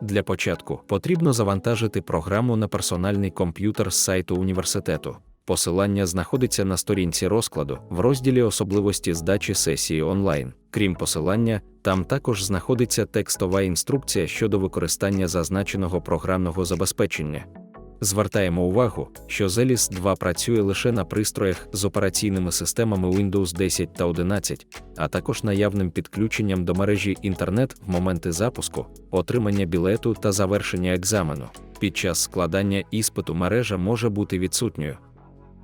Для початку потрібно завантажити програму на персональний комп'ютер з сайту університету. Посилання знаходиться на сторінці розкладу в розділі особливості здачі сесії онлайн. Крім посилання, там також знаходиться текстова інструкція щодо використання зазначеного програмного забезпечення. Звертаємо увагу, що Zelis 2 працює лише на пристроях з операційними системами Windows 10 та 11, а також наявним підключенням до мережі інтернет в моменти запуску, отримання білету та завершення екзамену. Під час складання іспиту мережа може бути відсутньою.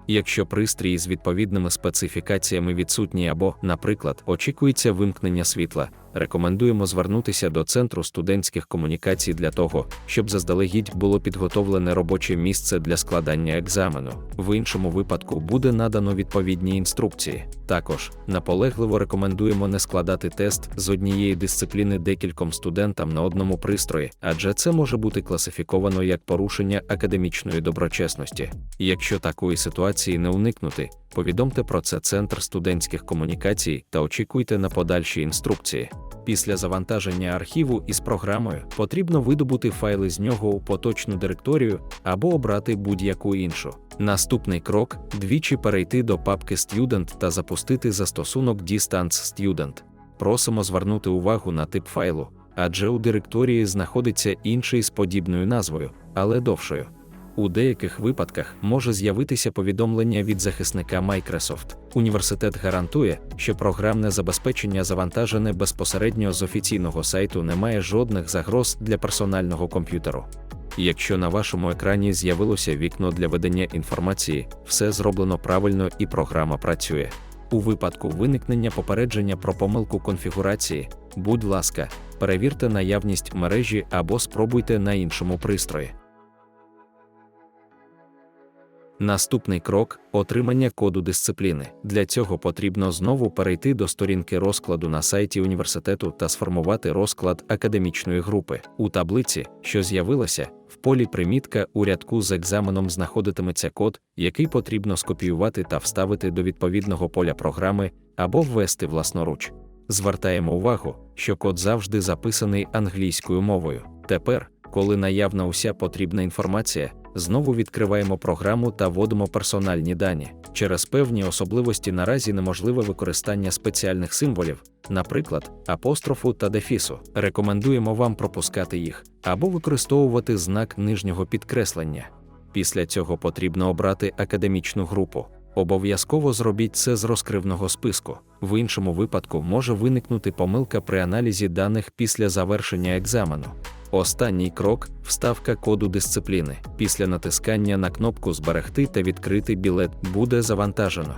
Якщо пристрій з відповідними специфікаціями відсутній або, наприклад, очікується вимкнення світла, рекомендуємо звернутися до Центру студентських комунікацій для того, щоб заздалегідь було підготовлене робоче місце для складання екзамену. В іншому випадку буде надано відповідні інструкції. Також наполегливо рекомендуємо не складати тест з однієї дисципліни декільком студентам на одному пристрої, адже це може бути класифіковано як порушення академічної доброчесності. Якщо такої ситуації не уникнути, повідомте про це Центр студентських комунікацій та очікуйте на подальші інструкції. Після завантаження архіву із програмою потрібно видобути файли з нього у поточну директорію або обрати будь-яку іншу. Наступний крок двічі перейти до папки Student та запустити застосунок Distance Student. Просимо звернути увагу на тип файлу, адже у директорії знаходиться інший з подібною назвою, але довшою. У деяких випадках може з'явитися повідомлення від захисника Microsoft. Університет гарантує, що програмне забезпечення завантажене безпосередньо з офіційного сайту не має жодних загроз для персонального комп'ютеру. Якщо на вашому екрані з'явилося вікно для ведення інформації, все зроблено правильно і програма працює. У випадку виникнення попередження про помилку конфігурації, будь ласка, перевірте наявність мережі або спробуйте на іншому пристрої. Наступний крок отримання коду дисципліни. Для цього потрібно знову перейти до сторінки розкладу на сайті університету та сформувати розклад академічної групи. У таблиці, що з'явилася, в полі примітка у рядку з екзаменом знаходитиметься код, який потрібно скопіювати та вставити до відповідного поля програми або ввести власноруч. Звертаємо увагу, що код завжди записаний англійською мовою. Тепер, коли наявна уся потрібна інформація, Знову відкриваємо програму та вводимо персональні дані. Через певні особливості наразі неможливе використання спеціальних символів, наприклад, апострофу та дефісу. Рекомендуємо вам пропускати їх або використовувати знак нижнього підкреслення. Після цього потрібно обрати академічну групу. Обов'язково зробіть це з розкривного списку. В іншому випадку може виникнути помилка при аналізі даних після завершення екзамену. Останній крок вставка коду дисципліни. Після натискання на кнопку Зберегти та відкрити білет буде завантажено.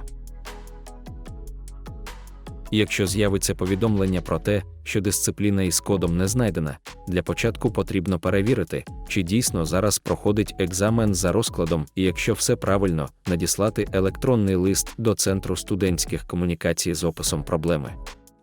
Якщо з'явиться повідомлення про те, що дисципліна із кодом не знайдена, для початку потрібно перевірити, чи дійсно зараз проходить екзамен за розкладом, і якщо все правильно, надіслати електронний лист до Центру студентських комунікацій з описом проблеми.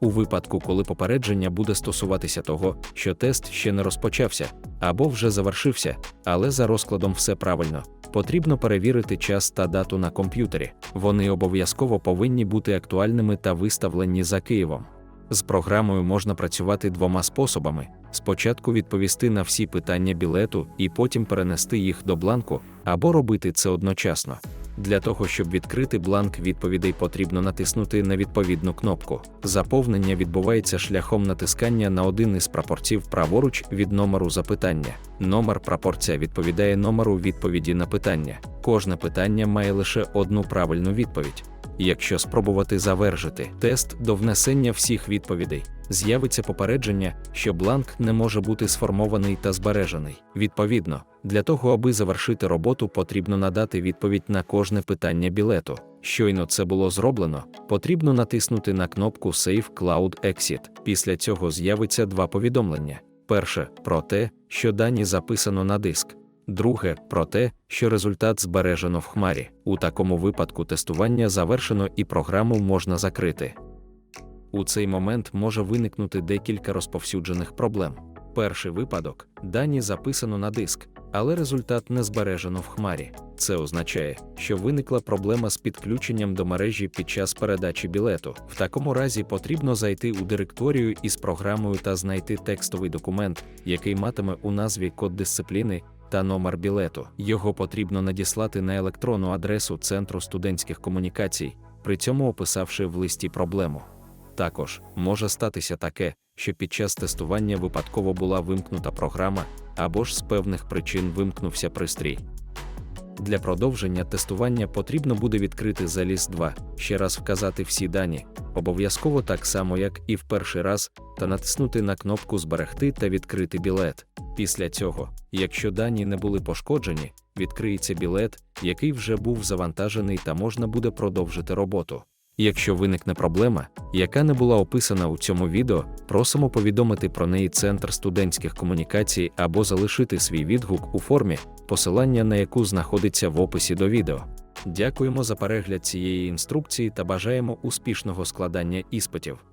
У випадку, коли попередження буде стосуватися того, що тест ще не розпочався або вже завершився, але за розкладом все правильно, потрібно перевірити час та дату на комп'ютері. Вони обов'язково повинні бути актуальними та виставлені за Києвом. З програмою можна працювати двома способами: спочатку відповісти на всі питання білету і потім перенести їх до бланку, або робити це одночасно. Для того, щоб відкрити бланк відповідей, потрібно натиснути на відповідну кнопку. Заповнення відбувається шляхом натискання на один із прапорців праворуч від номеру запитання. Номер прапорця відповідає номеру відповіді на питання. Кожне питання має лише одну правильну відповідь. Якщо спробувати завершити тест до внесення всіх відповідей, з'явиться попередження, що бланк не може бути сформований та збережений. Відповідно, для того, аби завершити роботу, потрібно надати відповідь на кожне питання білету. Щойно це було зроблено, потрібно натиснути на кнопку Save Cloud Exit. Після цього з'явиться два повідомлення: перше про те, що дані записано на диск друге про те, що результат збережено в хмарі. У такому випадку тестування завершено і програму можна закрити. У цей момент може виникнути декілька розповсюджених проблем. Перший випадок дані записано на диск, але результат не збережено в хмарі. Це означає, що виникла проблема з підключенням до мережі під час передачі білету. В такому разі потрібно зайти у директорію із програмою та знайти текстовий документ, який матиме у назві код дисципліни та номер білету. Його потрібно надіслати на електронну адресу Центру студентських комунікацій, при цьому описавши в листі проблему. Також може статися таке, що під час тестування випадково була вимкнута програма або ж з певних причин вимкнувся пристрій. Для продовження тестування потрібно буде відкрити заліз 2, ще раз вказати всі дані, обов'язково так само, як і в перший раз, та натиснути на кнопку Зберегти та відкрити білет. Після цього, якщо дані не були пошкоджені, відкриється білет, який вже був завантажений та можна буде продовжити роботу. Якщо виникне проблема, яка не була описана у цьому відео, просимо повідомити про неї Центр студентських комунікацій або залишити свій відгук у формі, посилання на яку знаходиться в описі до відео. Дякуємо за перегляд цієї інструкції та бажаємо успішного складання іспитів.